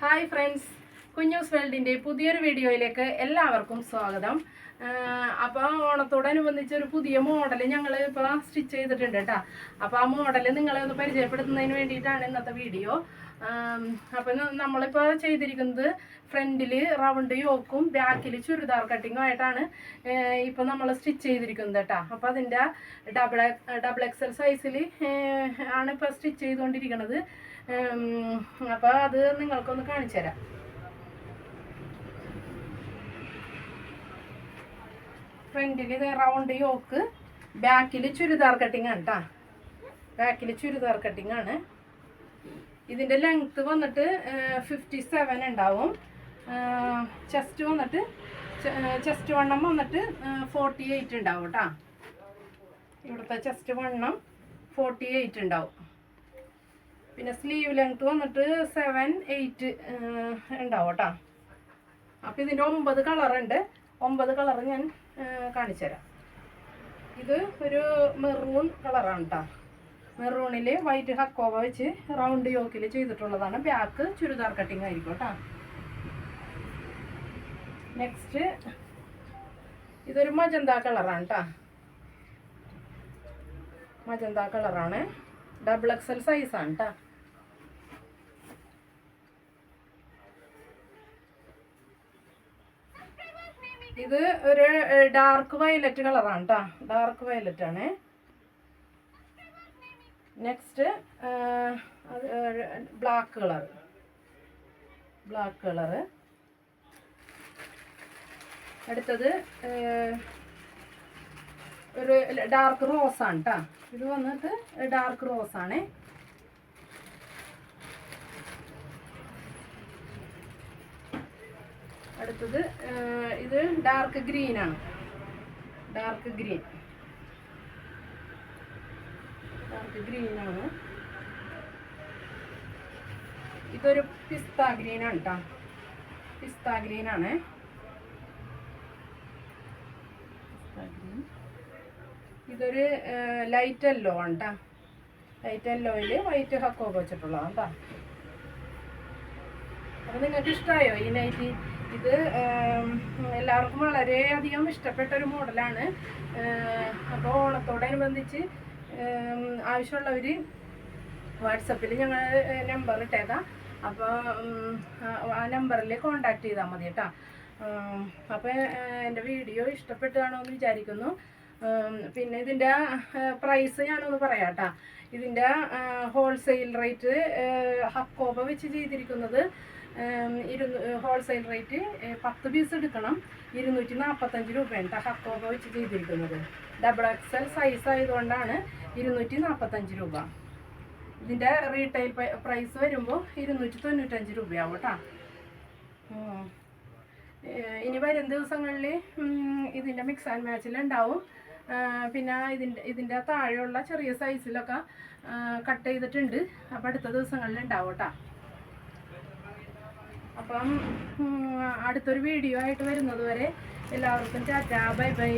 Hi friends കുഞ്ഞൂസ് വേൾഡിന്റെ പുതിയൊരു വീഡിയോയിലേക്ക് എല്ലാവർക്കും സ്വാഗതം. അപ്പോൾ ഓണത്തോടനുബന്ധിച്ച് ഒരു പുതിയ മോഡൽ ഞങ്ങൾ ഇപ്പോൾ സ്റ്റിച്ച് ചെയ്തിട്ടുണ്ട് കേട്ടോ. അപ്പോൾ ആ മോഡൽ നിങ്ങളെ ഒന്ന് പരിചയപ്പെടുത്തുന്നതിന് വേണ്ടിയിട്ടാണ് ഇന്നത്തെ വീഡിയോ. അപ്പം നമ്മളിപ്പോൾ ചെയ്തിരിക്കുന്നത് ഫ്രണ്ടിൽ റൗണ്ട് യോക്കും ബാക്കിൽ ചുരിദാർ കട്ടിങ്ങും ആയിട്ടാണ് ഇപ്പം നമ്മൾ സ്റ്റിച്ച് ചെയ്തിരിക്കുന്നത് കേട്ടോ. അപ്പം അതിന്റെ ഡബിൾ ഡബിൾ എക്സൽ സൈസിൽ ആണ് ഇപ്പോൾ സ്റ്റിച്ച് ചെയ്തുകൊണ്ടിരിക്കുന്നത് അപ്പോൾ അത് നിങ്ങൾക്കൊന്ന് കാണിച്ചു തരാം. ഫ്രണ്ടിൽ ഇത് റൗണ്ട് യോക്ക് ബാക്കിൽ ചുരിദാർ കട്ടിങ് ആണ് കേട്ടോ ബാക്കിൽ ചുരിദാർ കട്ടിങ് ആണ്. ഇതിന്റെ ലെങ്ത്ത് വന്നിട്ട് ഫിഫ്റ്റി സെവൻ ഉണ്ടാവും. ചെസ്റ്റ് വന്നിട്ട് ചെസ്റ്റ് വണ്ണം വന്നിട്ട് ഫോർട്ടി എയ്റ്റ് ഉണ്ടാവും കേട്ടോ ഇവിടുത്തെ ചെസ്റ്റ് വണ്ണം ഫോർട്ടി എയ്റ്റ് ഉണ്ടാവും. പിന്നെ സ്ലീവ് ലെങ്ത് വന്നിട്ട് സെവൻ എയ്റ്റ് ഉണ്ടാവും കേട്ടോ അപ്പോൾ ഇതിന്റെ ഒമ്പത് കളറുണ്ട് ഒമ്പത് കളർ ഞാൻ കാണിച്ചു തരാം ഇത് ഒരു മെറൂൺ കളറാണ് കേട്ടോ മെറൂണിൽ വൈറ്റ് ഹക്കോവ വെച്ച് റൗണ്ട് യോക്കിൽ ചെയ്തിട്ടുള്ളതാണ്. ബാക്ക് ചുരിദാർ കട്ടിങ് ആയിരിക്കും കേട്ടോ നെക്സ്റ്റ് ഇതൊരു മജന്ത കളറാണ് കേട്ടോ മജന്ത കളറാണ്. ഡബിൾ എക്സൽ സൈസാണ് കേട്ടോ ഇത് ഒരു ഡാർക്ക് വയലറ്റ് കളറാണ് കേട്ടോ ഡാർക്ക് വയലറ്റ് ആണ്. Next black colour black colour. അടുത്തത് ഒരു ഡാർക്ക് റോസ് ആണ് കേട്ടോ ഇത് വന്നിട്ട് ഡാർക്ക് റോസ് അടുത്തത് ഇത് ഡാർക്ക് ഗ്രീൻ ആണ്. ഡാർക്ക് ഗ്രീൻ ഡാർക്ക് ഗ്രീൻ ആണ്. ഇതൊരു പിസ്ത ഗ്രീൻ ആണ് കേട്ടോ പിസ്ത ഗ്രീൻ ആണ്. ഇതൊരു ലൈറ്റ് യെല്ലോ ആണ് കേട്ടോ ലൈറ്റ് യെല്ലോയിൽ വൈറ്റ് ഹക്കോ വെച്ചിട്ടുള്ളതാണ് കേട്ടോ അപ്പോൾ നിങ്ങൾക്ക് ഇഷ്ടമായോ ഈ നൈറ്റി? ഇത് എല്ലാവർക്കും വളരെയധികം ഇഷ്ടപ്പെട്ട ഒരു മോഡലാണ് അപ്പോൾ ഓണത്തോടനുബന്ധിച്ച് ആവശ്യമുള്ളവർ വാട്സപ്പിൽ ഞങ്ങൾ നമ്പർ ഇട്ടേക്കാം അപ്പോൾ ആ നമ്പറിൽ കോണ്ടാക്ട് ചെയ്താൽ മതി കേട്ടോ. അപ്പോൾ എന്റെ വീഡിയോ ഇഷ്ടപ്പെട്ടാണോ എന്ന് വിചാരിക്കുന്നു. പിന്നെ ഇതിന്റെ പ്രൈസ് ഞാനൊന്ന് പറയാട്ടാ. ഇതിന്റെ ഹോൾസെയിൽ റേറ്റ് ഹക്കോബ വെച്ച് ചെയ്തിരിക്കുന്നത് ഇരുന്നൂ ഹോൾസെയിൽ റേറ്റ് പത്ത് പീസ് എടുക്കണം. ഇരുന്നൂറ്റി നാൽപ്പത്തഞ്ച് രൂപയാണ് ഹക്കോബ വെച്ച് ചെയ്തിരിക്കുന്നത്. ഡബിൾ എക്സൽ സൈസ് ആയതുകൊണ്ടാണ് ഇരുന്നൂറ്റി നാൽപ്പത്തഞ്ച് രൂപ. ഇതിന്റെ റീറ്റെയിൽ പ്രൈസ് വരുമ്പോൾ ഇരുന്നൂറ്റി തൊണ്ണൂറ്റഞ്ച് രൂപയാവും കേട്ടോ ഇനി വരും ദിവസങ്ങളിൽ ഇതിന്റെ മിക്സ് ആൻഡ് മാച്ചിലുണ്ടാവും പിന്നെ ഇതിന്റെ ഇതിന്റെ താഴെയുള്ള ചെറിയ സൈസിലൊക്കെ കട്ട് ചെയ്തിട്ടുണ്ട്. അപ്പം അടുത്ത ദിവസങ്ങളിൽ ഉണ്ടാവും അപ്പം അടുത്തൊരു വീഡിയോ ആയിട്ട് വരുന്നത് വരെ എല്ലാവർക്കും ടാറ്റാ ബൈ ബൈ.